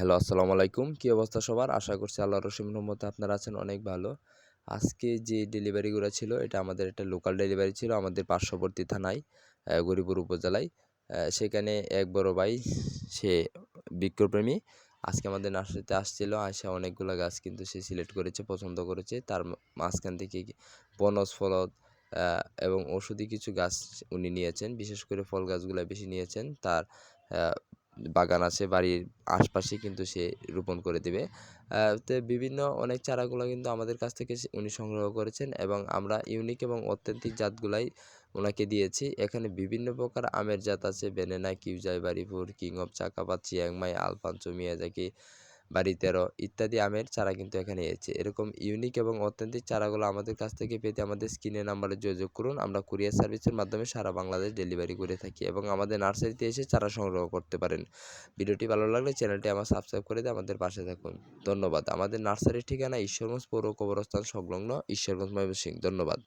Hello, আসসালামু আলাইকুম। কী অবস্থা সবার? আশা করছি আল্লাহ রসিম রহমতে আপনারা আছেন অনেক ভালো। আজকে যে ডেলিভারিগুলো ছিল, এটা আমাদের একটা লোকাল ডেলিভারি ছিল আমাদের পার্শ্ববর্তী থানায় গরিপুর উপজেলায়। সেখানে এক বড় ভাই, সে বৃক্ষপ্রেমী আজকে আমাদের নার্সারিতে আসছিল, আসে অনেকগুলো গাছ কিন্তু সে সিলেক্ট করেছে, পছন্দ করেছে। তার মাঝখান থেকে বনজ ফলদ এবং ওষুধি কিছু গাছ উনি নিয়েছেন। বিশেষ করে ফল গাছগুলো বেশি নিয়েছেন। তার বাগান আছে, বাড়ির আশপাশে কিন্তু সে রোপণ করে দেবে। তো বিভিন্ন অনেক চারাগুলো কিন্তু আমাদের কাছ থেকে উনি সংগ্রহ করেছেন এবং আমরা ইউনিক এবং অত্যন্তিক জাতগুলাই ওনাকে দিয়েছি। এখানে বিভিন্ন প্রকার আমের জাত আছে, banana কিউজাই Baripur king of Chakapat, Chiang Mai Alphonso Miyazaki বাড়ি তেরো ইত্যাদি আমের চারা কিন্তু এখানে এসেছে। এরকম ইউনিক এবং অথেন্টিক চারাগুলো আমাদের কাছ থেকে পেতে আমাদের স্ক্রিনের নাম্বারে যোগাযোগ করুন। আমরা কুরিয়ার সার্ভিসের মাধ্যমে সারা বাংলাদেশ ডেলিভারি করে থাকি এবং আমাদের নার্সারিতে এসে চারা সংগ্রহ করতে পারেন। ভিডিওটি ভালো লাগলে চ্যানেলটি আমার সাবস্ক্রাইব করে দিয়ে আমাদের পাশে থাকুন। ধন্যবাদ। আমাদের নার্সারির ঠিকানা ঈশ্বরগঞ্জ পৌর কবরস্থান সংলগ্ন ঈশ্বরগঞ্জ ময়মনসিংহ। ধন্যবাদ।